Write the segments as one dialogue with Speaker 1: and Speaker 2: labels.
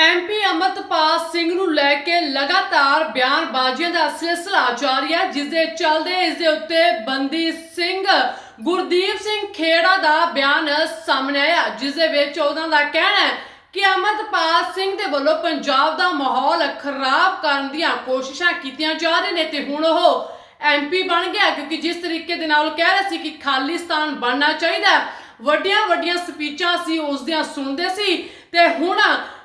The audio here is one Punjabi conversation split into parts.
Speaker 1: ਐਮਪੀ ਅਮਰਤਪਾਲ ਸਿੰਘ ਨੂੰ ਲੈ ਕੇ ਲਗਾਤਾਰ ਬਿਆਨਬਾਜ਼ੀਆਂ ਦਾ ਸਿਲਸਿਲਾ ਜਾਰੀ ਹੈ ਜਿਸ ਦੇ ਚੱਲਦੇ ਇਸ ਦੇ ਉੱਤੇ ਬੰਦੀ ਸਿੰਘ ਗੁਰਦੀਪ ਸਿੰਘ ਖੇੜਾ ਦਾ ਬਿਆਨ ਸਾਹਮਣੇ ਆਇਆ ਜਿਸ ਦੇ ਵਿੱਚ ਉਹਨਾਂ ਦਾ ਕਹਿਣਾ ਹੈ ਕਿ ਅਮਰਤਪਾਲ ਸਿੰਘ ਦੇ ਵੱਲੋਂ ਪੰਜਾਬ ਦਾ ਮਾਹੌਲ ਖਰਾਬ ਕਰਨ ਦੀਆਂ ਕੋਸ਼ਿਸ਼ਾਂ ਕੀਤੀਆਂ ਜਾ ਰਹੀਆਂ ਨੇ ਤੇ ਹੁਣ ਉਹ ਐਮਪੀ ਬਣ ਗਿਆ ਕਿਉਂਕਿ ਜਿਸ ਤਰੀਕੇ ਦੇ ਨਾਲ ਉਹ ਕਹਿ ਰਿਹਾ ਸੀ ਕਿ ਖਾਲਿਸਤਾਨ ਬਣਨਾ ਚਾਹੀਦਾ ਹੈ, ਵੱਡੀਆਂ ਵੱਡੀਆਂ ਸਪੀਚਾਂ ਸੀ ਉਸ ਦੀਆਂ ਸੁਣਦੇ ਸੀ ਤੇ ਹੁਣ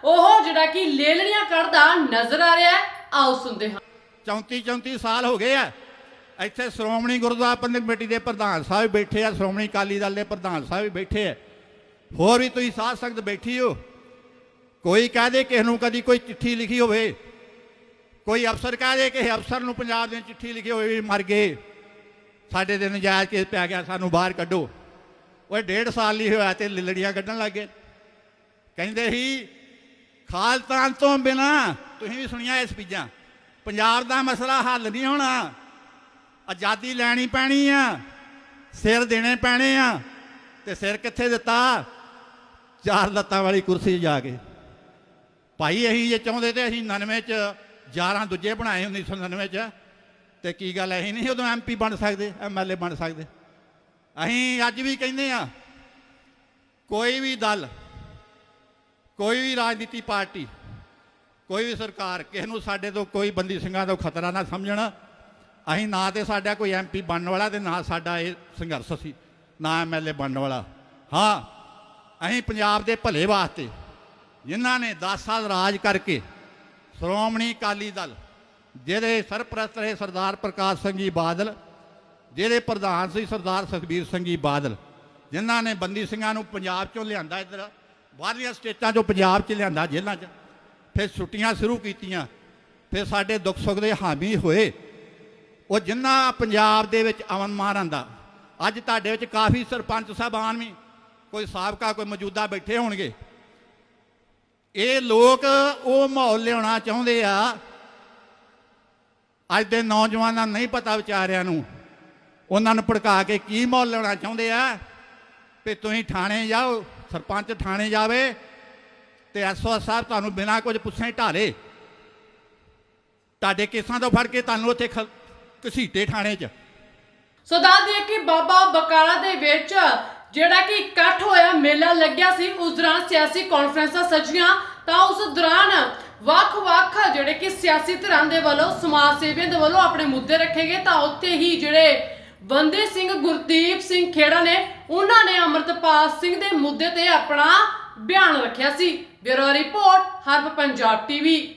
Speaker 1: ਉਹ ਜਿਹੜਾ ਕਿ ਲੇਲੜੀਆਂ ਕੱਢਦਾ ਨਜ਼ਰ ਆ ਰਿਹਾ ਆਓ ਸੁਣਦੇ ਹਾਂ।
Speaker 2: 34 34 ਸਾਲ ਹੋ ਗਏ ਆ। ਇੱਥੇ ਸ਼੍ਰੋਮਣੀ ਗੁਰਦੁਆਰਾ ਪ੍ਰਬੰਧਕ ਕਮੇਟੀ ਦੇ ਪ੍ਰਧਾਨ ਸਾਹਿਬ ਬੈਠੇ ਆ, ਸ਼੍ਰੋਮਣੀ ਅਕਾਲੀ ਦਲ ਦੇ ਪ੍ਰਧਾਨ ਸਾਹਿਬ ਵੀ ਬੈਠੇ ਆ। ਹੋਰ ਵੀ ਤੁਸੀਂ ਸਾਧ ਸੰਗਤ ਬੈਠੀ ਹੋ। ਕੋਈ ਕਹਿ ਦੇ ਕਿਸੇ ਨੂੰ ਕਦੀ ਕੋਈ ਚਿੱਠੀ ਲਿਖੀ ਹੋਵੇ। ਕੋਈ ਅਫਸਰ ਕਹਿ ਦੇ ਕਿਸੇ ਅਫਸਰ ਨੂੰ ਪੰਜਾਬ ਦੇ ਚਿੱਠੀ ਲਿਖੀ ਹੋਵੇ ਮਰ ਗਏ। ਸਾਡੇ 'ਤੇ ਨਜਾਇਜ਼ ਕੇਸ ਪੈ ਗਿਆ, ਸਾਨੂੰ ਬਾਹਰ ਕੱਢੋ। ਉਹ ਡੇਢ ਸਾਲ ਨਹੀਂ ਹੋਇਆ ਤੇ ਲੜੀਆਂ ਕੱਢਣ ਲੱਗੇ ਕਹਿੰਦੇ ਸੀ, ਖਾਲਤਾਨ ਤੋਂ ਬਿਨਾ ਤੁਸੀਂ ਵੀ ਸੁਣੀਆਂ ਇਹ ਸਪੀਚਾਂ ਪੰਜਾਬ ਦਾ ਮਸਲਾ ਹੱਲ ਨਹੀਂ ਹੋਣਾ। ਆਜ਼ਾਦੀ ਲੈਣੀ ਪੈਣੀ ਆ, ਸਿਰ ਦੇਣੇ ਪੈਣੇ ਆ, ਤੇ ਸਿਰ ਕਿੱਥੇ ਦਿੱਤਾ? ਚਾਰ ਲੱਤਾਂ ਵਾਲੀ ਕੁਰਸੀ ਜਾ ਕੇ। ਭਾਈ ਅਸੀਂ ਜੇ ਚਾਹੁੰਦੇ ਤੇ ਅਸੀਂ 99 ਚ 11 ਦੂਜੇ ਬਣਾਏ 1999 ਚ। ਤੇ ਕੀ ਗੱਲ, ਅਸੀਂ ਨਹੀਂ ਉਦੋਂ ਐਮਪੀ ਬਣ ਸਕਦੇ ਐਮਐਲਏ ਬਣ ਸਕਦੇ। ਅਸੀਂ ਅੱਜ ਵੀ ਕਹਿੰਦੇ ਆ ਕੋਈ ਵੀ ਦਲ, ਕੋਈ ਵੀ ਰਾਜਨੀਤੀ ਪਾਰਟੀ, ਕੋਈ ਵੀ ਸਰਕਾਰ ਕਿਸੇ ਨੂੰ ਸਾਡੇ ਤੋਂ ਕੋਈ ਬੰਦੀ ਸਿੰਘਾਂ ਤੋਂ ਖਤਰਾ ਨਾ ਸਮਝਣਾ। ਅਸੀਂ ਨਾ ਤੇ ਸਾਡਾ ਕੋਈ ਐਮਪੀ ਬਣਨ ਵਾਲਾ ਤੇ ਨਾ ਸਾਡਾ ਇਹ ਸੰਘਰਸ਼ ਸੀ, ਨਾ ਐਮਐਲਏ ਬਣਨ ਵਾਲਾ। ਹਾਂ, ਅਸੀਂ ਪੰਜਾਬ ਦੇ ਭਲੇ ਵਾਸਤੇ ਜਿਨ੍ਹਾਂ ਨੇ 10 ਸਾਲ ਰਾਜ ਕਰਕੇ ਸ਼੍ਰੋਮਣੀ ਅਕਾਲੀ ਦਲ, ਜਿਹਦੇ ਸਰਪ੍ਰਸਤ ਰਹੇ ਸਰਦਾਰ ਪ੍ਰਕਾਸ਼ ਸਿੰਘ ਜੀ ਬਾਦਲ ਜਿਹੜੇ ਪ੍ਰਧਾਨ ਸੀ ਸਰਦਾਰ ਸੁਖਬੀਰ ਸਿੰਘ ਜੀ ਬਾਦਲ, ਜਿਨ੍ਹਾਂ ਨੇ ਬੰਦੀ ਸਿੰਘਾਂ ਨੂੰ ਪੰਜਾਬ ਚੋਂ ਲਿਆਂਦਾ ਇੱਧਰ, ਬਾਹਰਲੀਆਂ ਸਟੇਟਾਂ ਚੋਂ ਪੰਜਾਬ 'ਚ ਲਿਆਂਦਾ ਜੇਲ੍ਹਾਂ 'ਚ। ਫਿਰ ਛੁੱਟੀਆਂ ਸ਼ੁਰੂ ਕੀਤੀਆਂ, ਫਿਰ ਸਾਡੇ ਦੁੱਖ ਸੁੱਖ ਦੇ ਹਾਮੀ ਹੋਏ। ਉਹ ਜਿੰਨਾ ਪੰਜਾਬ ਦੇ ਵਿੱਚ ਅਮਨ ਮਾਨ ਆਂਦਾ ਅੱਜ ਤੁਹਾਡੇ ਵਿੱਚ ਕਾਫੀ ਸਰਪੰਚ ਸਾਹਿਬਾਨ ਵੀ, ਕੋਈ ਸਾਬਕਾ, ਕੋਈ ਮੌਜੂਦਾ ਬੈਠੇ ਹੋਣਗੇ। ਇਹ ਲੋਕ ਉਹ ਮਾਹੌਲ ਲਿਆਉਣਾ ਚਾਹੁੰਦੇ ਆ। ਅੱਜ ਦੇ ਨੌਜਵਾਨਾਂ ਨਹੀਂ ਪਤਾ ਵਿਚਾਰਿਆਂ ਨੂੰ ਉਹਨਾਂ ਨੂੰ ਭੜਕਾ ਕੇ ਕੀ ਮਾਹੌਲ ਲੈਣਾ ਚਾਹੁੰਦੇ ਆ? ਵੀ ਤੁਸੀਂ ਥਾਣੇ ਜਾਓ, ਸਰਪੰਚ ਥਾਣੇ ਜਾਵੇ ਤੇ ਐਸਓ ਸਾਹਿਬ ਤੁਹਾਨੂੰ ਬਿਨਾਂ ਕੁਝ ਪੁੱਛੇ ਢਾਲੇ। ਤੁਹਾਡੇ ਕੇਸਾਂ ਤੋਂ ਫੜ ਕੇ ਤੁਹਾਨੂੰ ਉੱਥੇ ਘਸੀਟੇ ਥਾਣੇ 'ਚ।
Speaker 1: ਸੋ ਦੱਸ ਦਈਏ ਕਿ ਬਾਬਾ ਬਕਾਲਾ ਦੇ ਵਿੱਚ ਜਿਹੜਾ ਕਿ ਇਕੱਠ ਹੋਇਆ, ਮੇਲਾ ਲੱਗਿਆ ਸੀ, ਉਸ ਦੌਰਾਨ ਸਿਆਸੀ ਕਾਨਫਰੰਸਾਂ ਸੱਜੀਆਂ। ਤਾਂ ਉਸ ਦੌਰਾਨ ਵੱਖ-ਵੱਖ ਜਿਹੜੇ ਕਿ ਸਿਆਸੀ ਧਿਰਾਂ ਦੇ ਵੱਲੋਂ, ਸਮਾਜ ਸੇਵੀਆਂ ਦੇ ਵੱਲੋਂ ਆਪਣੇ ਮੁੱਦੇ ਰੱਖੇ ਗਏ। ਤਾਂ ਉੱਥੇ ਹੀ ਜਿਹੜੇ ਬੰਦੇ ਸਿੰਘ ਗੁਰਦੀਪ ਸਿੰਘ ਖੇੜਾ ਨੇ, ਉਹਨਾਂ ਨੇ ਅਮਰਤਪਾਲ ਸਿੰਘ ਦੇ ਮੁੱਦੇ ਤੇ ਆਪਣਾ ਬਿਆਨ ਰੱਖਿਆ ਸੀ। ਬਿਊਰੋ ਰਿਪੋਰਟ ਹਰਬ ਪੰਜਾਬ ਟੀਵੀ।